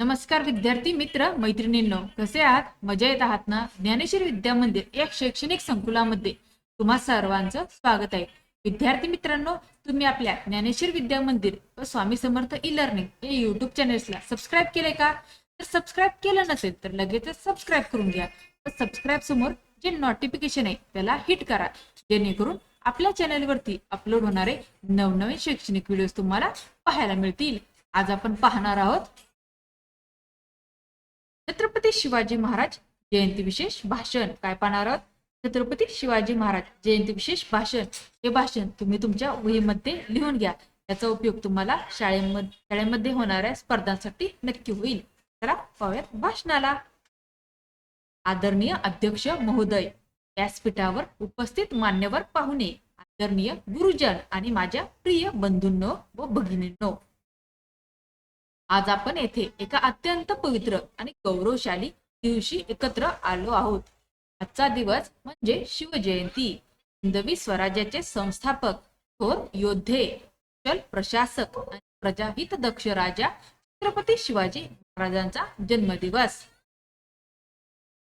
नमस्कार विद्यार्थी मित्र मैत्रिणींनो कसे आहात? मजा येत आहात ना? ज्ञानेश्वर विद्या मंदिर या शैक्षणिक संकुलामध्ये तुम्हा सर्वांचं स्वागत आहे. विद्यार्थी मित्रांनो तुम्ही आपल्या ज्ञानेश्वर विद्या मंदिर व स्वामी समर्थ ई लर्निंग या युट्यूब चॅनेल्सला सबस्क्राईब केले का? तर सबस्क्राईब केलं नसेल तर लगेचच सबस्क्राईब करून घ्या. व सबस्क्राईब समोर जे नोटिफिकेशन आहे त्याला हिट करा. जेणेकरून आपल्या चॅनलवरती अपलोड होणारे नवनवीन शैक्षणिक व्हिडिओज तुम्हाला पाहायला मिळतील. आज आपण पाहणार आहोत छत्रपती शिवाजी महाराज जयंती विशेष भाषण. काय पाहणार आहोत? छत्रपती शिवाजी महाराज जयंती विशेष भाषण. हे भाषण तुम्ही तुमच्या वहीमध्ये लिहून घ्या. याचा उपयोग तुम्हाला शाळेमध्ये शाळेमध्ये होणाऱ्या स्पर्धांसाठी नक्की होईल. चला पाहूयात भाषणाला. आदरणीय अध्यक्ष महोदय व्यासपीठावर उपस्थित मान्यवर पाहुणे आदरणीय गुरुजन आणि माझ्या प्रिय बंधूंनो व भगिनींनो. आज आपण येथे एका अत्यंत पवित्र आणि गौरवशाली दिवशी एकत्र आलो आहोत. आजचा दिवस म्हणजे शिवजयंती. हिंदवी स्वराज्याचे संस्थापक थोर योद्धे चल प्रशासक आणि प्रजाहित दक्ष राजा छत्रपती शिवाजी महाराजांचा जन्मदिवस.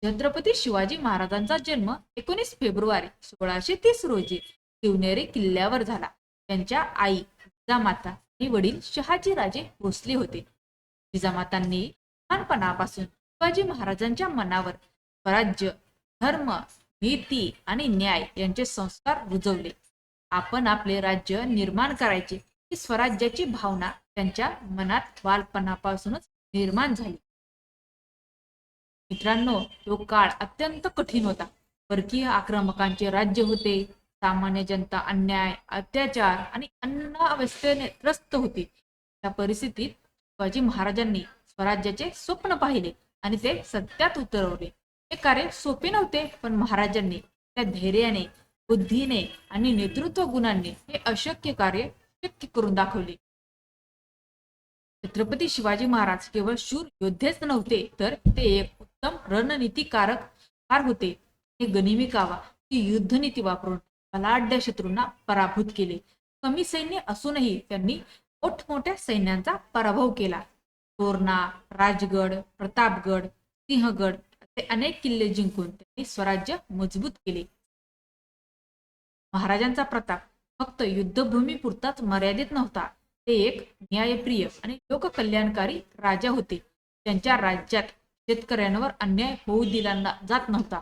छत्रपती शिवाजी महाराजांचा जन्म एकोणीस फेब्रुवारी सोळाशे तीस रोजी शिवनेरी किल्ल्यावर झाला. त्यांच्या आई जिजामाता आणि वडील शहाजी राजे भोसले होते. जिजामातांनी लहानपणापासून शिवाजी महाराजांच्या मनावर स्वराज्य धर्म नीती आणि न्याय यांचे संस्कार रुजवले. आपण आपले राज्य निर्माण करायचे ही स्वराज्याची भावना त्यांच्या मनात बालपणापासूनच निर्माण झाली. मित्रांनो तो काळ अत्यंत कठीण होता. परकीय आक्रमकांचे राज्य होते. सामान्य जनता अन्याय अत्याचार आणि अन्न अवस्थेने त्रस्त होती. त्या परिस्थितीत शिवाजी महाराजांनी स्वराज्याचे स्वप्न पाहिले आणि ते सत्यात उतरवले. हे कार्य सोपे नव्हते पण महाराजांनी त्या धैर्याने बुद्धीने आणि नेतृत्व गुणांनी हे अशक्य कार्य शक्य करून दाखवले. छत्रपती शिवाजी महाराज केवळ शूर योद्धेच नव्हते तर ते एक उत्तम रणनीतिकारक फार होते. हे गनिमी कावा ती युद्धनीती वापरून बलाढ्य शत्रूंना पराभूत केले. कमी सैन्य असूनही त्यांनी मोठमोठ्या सैन्यांचा पराभव केला. तोरणा राजगड प्रतापगड सिंहगड असे अनेक किल्ले जिंकून त्यांनी स्वराज्य मजबूत केले. महाराजांचा प्रताप फक्त युद्धभूमी पुरताच मर्यादित नव्हता. ते एक न्यायप्रिय आणि लोककल्याणकारी राजा होते. त्यांच्या राज्यात शेतकऱ्यांवर अन्याय होऊ दिला जात नव्हता.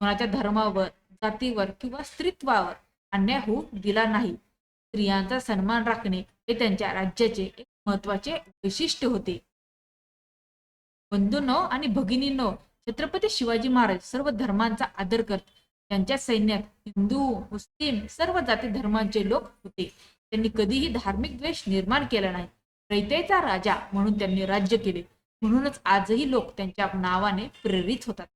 कोणाच्या धर्मावर जातीवर किंवा स्त्रीत्वावर अन्याय होऊ दिला नाही. स्त्रियांचा सन्मान राखणे हे त्यांच्या राज्याचे एक महत्त्वाचे वैशिष्ट्य होते. बंधूंनो आणि भगिनींनो छत्रपती शिवाजी महाराज सर्व धर्मांचा आदर करत त्यांच्या सैन्यात हिंदू मुस्लिम सर्व जाती धर्मांचे लोक होते. त्यांनी कधीही धार्मिक द्वेष निर्माण केला नाही. रयतेचा राजा म्हणून त्यांनी राज्य केले. म्हणूनच आजही लोक त्यांच्या नावाने प्रेरित होतात.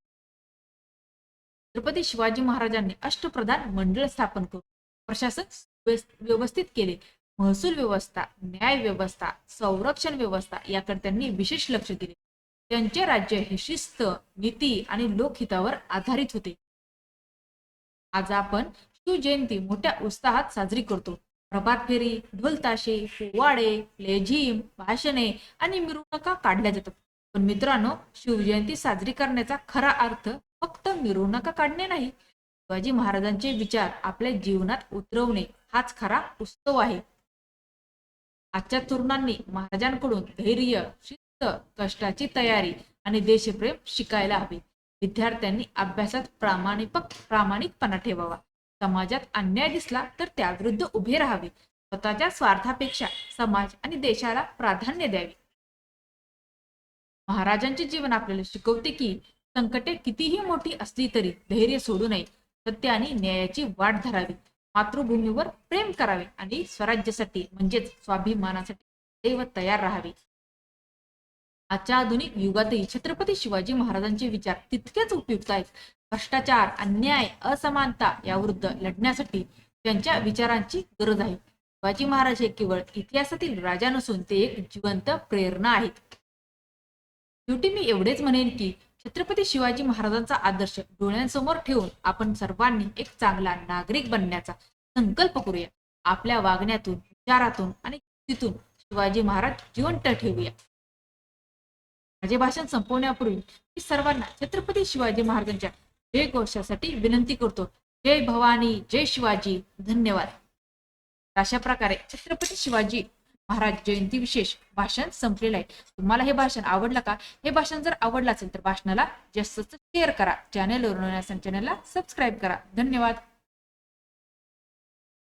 छत्रपती शिवाजी महाराजांनी अष्टप्रधान मंडळ स्थापन करून प्रशासन व्यवस्थित केले. महसूल व्यवस्था न्याय व्यवस्था संरक्षण व्यवस्था याकडे त्यांनी विशेष लक्ष दिले. त्यांचे राज्य हे शिस्त नीती आणि लोकहितावर आधारित होते. आज आपण शिवजयंती मोठ्या उत्साहात साजरी करतो. प्रभात फेरी ढोलताशे पोवाडे लेझिम भाषणे आणि मिरवणुका काढल्या जातात. पण मित्रांनो शिवजयंती साजरी करण्याचा खरा अर्थ फक्त मिरवणुका काढणे नाही. शिवाजी महाराजांचे विचार आपल्या जीवनात उतरवणे हाच खरा उत्सव आहे. आजच्या तरुणांनी महाराजांकडून धैर्य शिस्त कष्टाची तयारी आणि देशप्रेम शिकायला हवे. विद्यार्थ्यांनी अभ्यासात प्रामाणिक प्रामाणिकपणा ठेवावा. समाजात अन्याय दिसला तर त्याविरुद्ध उभे राहावे. स्वतःच्या स्वार्थापेक्षा समाज आणि देशाला प्राधान्य द्यावे. महाराजांचे जीवन आपल्याला शिकवते की संकटे कितीही मोठी असली तरी धैर्य सोडू नये. सत्य आणि न्यायाची वाट धरावी. मातृभूमीवर प्रेम करावे आणि स्वराज्यासाठी म्हणजेच स्वाभिमानासाठी सदैव तयार राहावे. आजच्या आधुनिक युगातही छत्रपती शिवाजी महाराजांचे विचार तितकेच उपयुक्त आहेत. भ्रष्टाचार अन्याय असमानता याविरुद्ध लढण्यासाठी त्यांच्या विचारांची गरज आहे. शिवाजी महाराज हे केवळ इतिहासातील राजा नसून ते एक जिवंत प्रेरणा आहेत. शेवटी मी एवढेच म्हणेन की छत्रपती शिवाजी महाराजांचा आदर्श डोळ्यांसमोर ठेवून आपण सर्वांनी एक चांगला नागरिक बनण्याचा संकल्प करूया. आपल्या वागण्यातून विचारातून आणि कृतीतून शिवाजी महाराज जिवंत ठेवूया. माझे भाषण संपवण्यापूर्वी मी सर्वांना छत्रपती शिवाजी महाराजांच्या जय घोषासाठी विनंती करतो. जय भवानी जय शिवाजी. धन्यवाद. अशा प्रकारे छत्रपती शिवाजी महाराज जयंती विशेष भाषण संपलेलं आहे. तुम्हाला हे भाषण आवडलं का? हे भाषण जर आवडलं असेल तर भाषणाला जास्त शेअर करा. चॅनलवरून चॅनलला सबस्क्राईब करा. धन्यवाद.